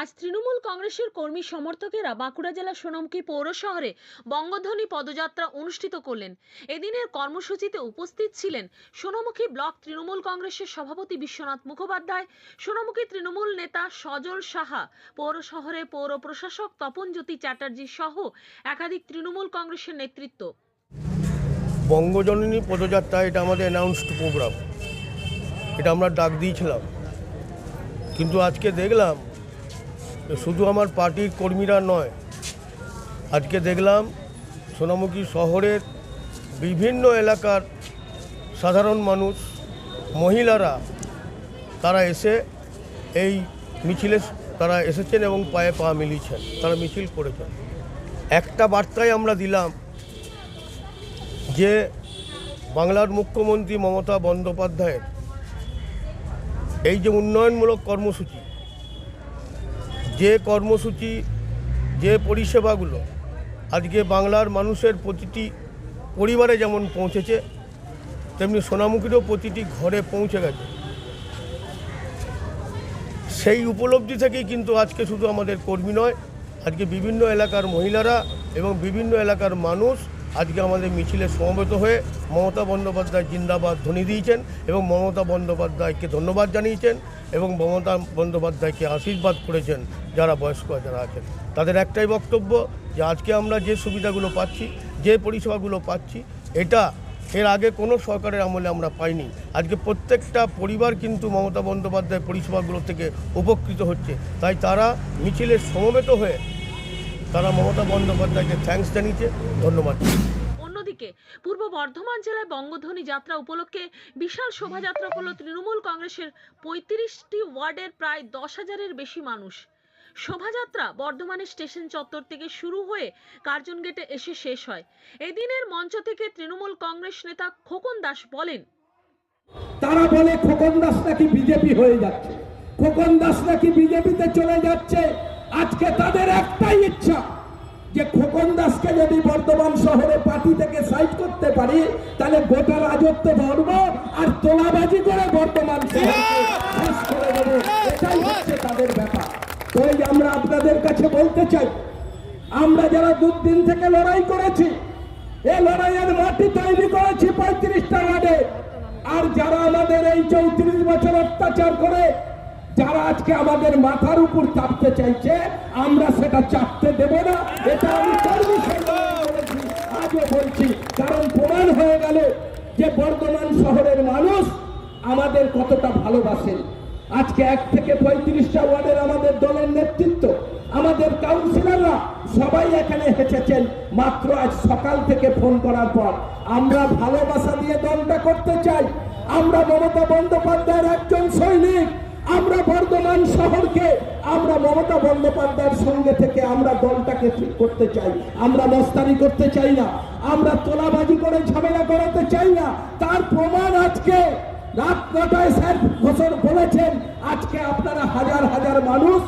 আজ তৃণমূল কংগ্রেসের কর্মী সমর্থকেরা বাঁকুড়া জেলার সোনামুখী পৌর শহরে বঙ্গধ্বনি পদযাত্রা অনুষ্ঠিত করলেন। এদিনের কর্মসূচিতে উপস্থিত ছিলেন সোনামুখী ব্লক তৃণমূল কংগ্রেসের সভাপতি বিশ্বনাথ মুখোপাধ্যায়, সোনামুখী তৃণমূল নেতা সজল সাহা, পৌর শহরের পৌর প্রশাসক তপনজ্যোতি চ্যাটার্জি সহ একাধিক তৃণমূল কংগ্রেসের নেতৃত্ব। বঙ্গজননী পদযাত্রা এটা আমাদের অ্যানাউন্সড প্রোগ্রাম এটা আমরা ডাক দিয়েছিলাম। কিন্তু আজকে দেখলাম শুধু আমার পার্টির কর্মীরা নয়, আজকে দেখলাম সোনামুখী শহরের বিভিন্ন এলাকার সাধারণ মানুষ, মহিলারা, তারা এসে এই মিছিলে, তারা এসেছেন এবং পায়ে পা মিলিয়েছেন, তারা মিছিল করেছেন। একটা বার্তাই আমরা দিলাম যে বাংলার মুখ্যমন্ত্রী মমতা বন্দ্যোপাধ্যায়ের এই যে উন্নয়নমূলক কর্মসূচি যে কর্মসূচি, যে পরিষেবাগুলো আজকে বাংলার মানুষের প্রতিটি পরিবারে যেমন পৌঁছেছে, তেমনি সোনামুখীরও প্রতিটি ঘরে পৌঁছে গেছে। সেই উপলব্ধি থেকেই কিন্তু আজকে শুধু আমাদের কর্মী নয়, আজকে বিভিন্ন এলাকার মহিলারা এবং বিভিন্ন এলাকার মানুষ আজকে আমাদের মিছিলে সমবেত হয়ে মমতা বন্দ্যোপাধ্যায় জিন্দাবাদ ধ্বনি দিয়েছেন এবং মমতা বন্দ্যোপাধ্যায়কে ধন্যবাদ জানিয়েছেন। এবং মমতা বন্দ্যোপাধ্যায়কে আশীর্বাদ করেছেন যারা বয়স্ক যারা আছেন। তাদের একটাই বক্তব্য যে আজকে আমরা যে সুবিধাগুলো পাচ্ছি, যে পরিষেবাগুলো পাচ্ছি, এটা এর আগে কোনো সরকারের আমলে আমরা পাইনি। আজকে প্রত্যেকটা পরিবার কিন্তু মমতা বন্দ্যোপাধ্যায় পরিষেবাগুলো থেকে উপকৃত হচ্ছে। তাই তারা মিছিলে সমবেত হয়ে তারা মমতা বন্দ্যোপাধ্যায়কে থ্যাঙ্কস জানিয়েছে। ধন্যবাদ। অন্যদিকে পূর্ব বর্ধমান জেলায় বঙ্গধ্বনি যাত্রা উপলক্ষে বিশাল শোভাযাত্রা করল তৃণমূল কংগ্রেসের পঁয়ত্রিশটি ওয়ার্ডের প্রায় দশ হাজারের বেশি মানুষ। শোভাযাত্রা বর্ধমানের স্টেশন চত্বর থেকে শুরু হয়ে কার্জন গেটে এসে শেষ হয়। এদিনের মঞ্চ থেকে তৃণমূল কংগ্রেস নেতা খোকন দাস বলেন, তারা বলে খোকন দাস নাকি বিজেপি হয়ে যাচ্ছে। খোকন দাস নাকি বিজেপিতে চলে যাচ্ছে। আজকে তাদের একটাই ইচ্ছা যে খোকন দাসকে যদি বর্ধমান শহরে পার্টি থেকে সাইড করতে পারি, তাহলে গোটা রাজত্ব ধরব আর তোলাবাজি করে বর্তমান তাদের ব্যাপার। তাই আমরা আপনাদের কাছে বলতে চাই, আমরা যারা দুদিন থেকে লড়াই করেছি, এ লড়াইয়ের মাটি তৈরি করেছি পঁয়ত্রিশটা ওয়ার্ডে। আর যারা আমাদের এই চৌত্রিশ বছর অত্যাচার করে যারা আজকে আমাদের মাথার উপর চাপতে চাইছে, আমরা সেটা চাপতে দেব না। এটা আমি আজও বলছি, কারণ প্রমাণ হয়ে গেল যে বর্ধমান শহরের মানুষ আমাদের কতটা ভালোবাসেন। আজকে এক থেকে পঁয়ত্রিশটা ওয়ার্ডের আমাদের দলের নেতৃত্ব, আমাদের কাউন্সিলররা সবাই এখানে হেঁটেছেন মাত্র আজ সকাল থেকে ফোন করার পর। আমরা ভালোবাসা দিয়ে দলটা করতে চাই। আমরা মমতা বন্দ্যোপাধ্যায়ের একজন সৈনিক। আমরা বর্ধমান শহরকে, আমরা মমতা বন্দ্যোপাধ্যায়ের সঙ্গে থেকে আমরা দলটাকে ঠিক করতে চাই, আমরা মস্তানি করতে চাই না, আমরা তোলাবাজি করে ঝামেলা করাতে চাই না। তার প্রমাণ আজকে, রাত নটায় স্যার ঘোষণ বলেছেন, আজকে আপনারা হাজার হাজার মানুষ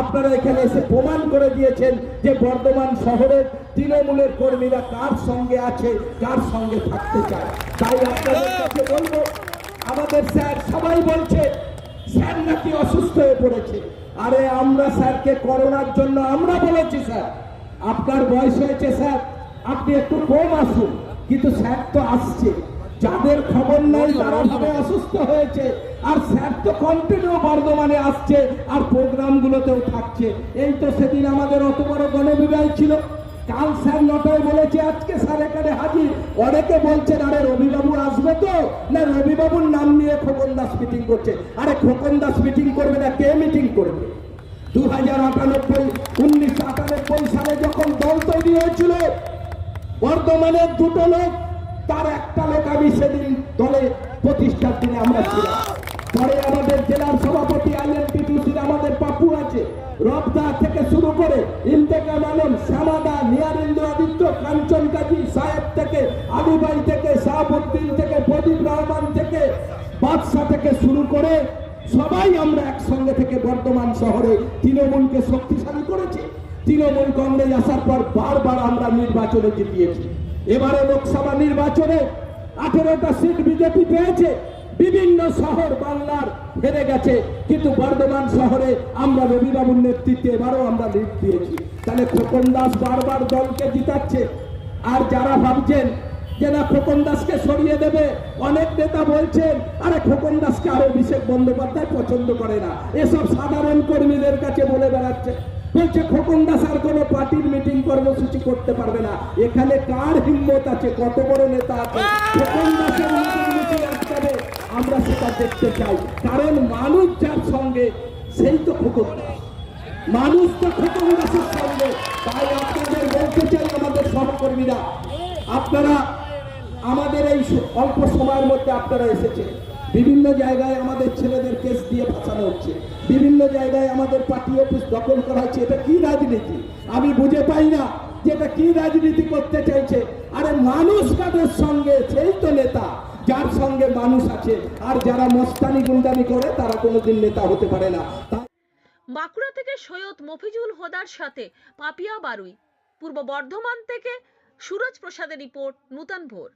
আপনারা এখানে এসে প্রমাণ করে দিয়েছেন যে বর্ধমান শহরের তৃণমূলের কর্মীরা কার সঙ্গে আছে, কার সঙ্গে থাকতে চায়। তাই আপনাদের কাছে বলব, আমাদের স্যার সবাই বলছে স্যার নাকি অসুস্থ হয়ে পড়েছে? আরে আমরা স্যারকে করোনার জন্য আমরা বলেছি স্যার। আপনার বয়স হয়েছে স্যার। আপনি একটু কম আসুন। কিন্তু স্যার তো আসছে। যাদের খবর নাই তারা ভাবে অসুস্থ হয়েছে। আর স্যার তো কন্টিনিউ বর্ধমানে আসছে আর প্রোগ্রামগুলোতেও থাকছে। এই তো সেদিন আমাদের অত বড় গণবিবাহ ছিল। কাল স্যার নটায় বলেছে, আজকে স্যার এখানে হাজির। অনেকে বলছেন, আরে রবিবাবু আসবে তো? না, রবিবাবুর নাম নিয়ে খোকন দাস মিটিং করছে। আরে খোকন দাস মিটিং করবে না, কে মিটিং করবে? দু হাজার আটানব্বই, উনিশশো আটানব্বই সালে যখন দল তৈরি হয়েছিল বর্ধমানের দুটো লোক, তার একটা লোক আমি সেদিন দলে প্রতিষ্ঠার দিনে আমরা ছিলাম। পরে বাদশা থেকে শুরু করে সবাই আমরা একসঙ্গে থেকে বর্তমান শহরে তৃণমূলকে শক্তিশালী করেছি। তৃণমূল কংগ্রেস আসার পর বারবার আমরা নির্বাচনে জিতিয়েছি। এবারে লোকসভা নির্বাচনে আঠেরোটা সিট বিজেপি পেয়েছে। বিভিন্ন শহর বাংলার হেরে গেছে। কিন্তু বর্ধমান শহরে আমরা রবিবাবুর নেতৃত্বে এবারও আমরা লিড দিয়েছি। তাহলে খোকন দাস বারবার দলকে জিতাচ্ছে। আর যারা ভাবছেন যে না খোকন দাসকে সরিয়ে দেবে, অনেক নেতা বলছেন, আরে খোকন দাসকে আরও অভিষেক বন্দ্যোপাধ্যায় পছন্দ করে না। এসব সাধারণ কর্মীদের কাছে বলে বেড়াচ্ছে। বলছে, খোকন দাস আর কোনো পার্টির মিটিং কর্মসূচি করতে পারবে না। এখানে কার হিম্মত আছে? কত বড় নেতা আছে? খোকন দাসের আমরা সেটা দেখতে চাই। কারণ মানুষ যার সঙ্গে, সেই তো খোকন দাস। মানুষ তো খোকন দাসের সঙ্গে। তাই আপনাদের বলতে চাই আমাদের সহকর্মীরা। আপনারা আমাদের এই অল্প সময়ের মধ্যে আপনারা এসেছেন। বিভিন্ন জায়গায় আমাদের ছেলেদের কেস দিয়ে ফাঁসানো হচ্ছে। বিভিন্ন জায়গায় আমাদের পার্টি অফিস দখল করা হচ্ছে। এটা কি রাজনীতি? আমি বুঝে পাই না যে এটা কি রাজনীতি করতে চাইছে। আরে মানুষ কাদের সঙ্গে? সেই তো নেতা। যার সঙ্গে মানুষ আছে। আর যারা মস্তানি গুন্ডানি করে, তারা কোনোদিন নেতা হতে পারে না। বাঁকুড়া থেকে সৈয়দ মফিজুল হোদার সাথে পাপিয়া বারুই। পূর্ব বর্ধমান থেকে সুরজ প্রসাদের রিপোর্ট, নূতন ভোর।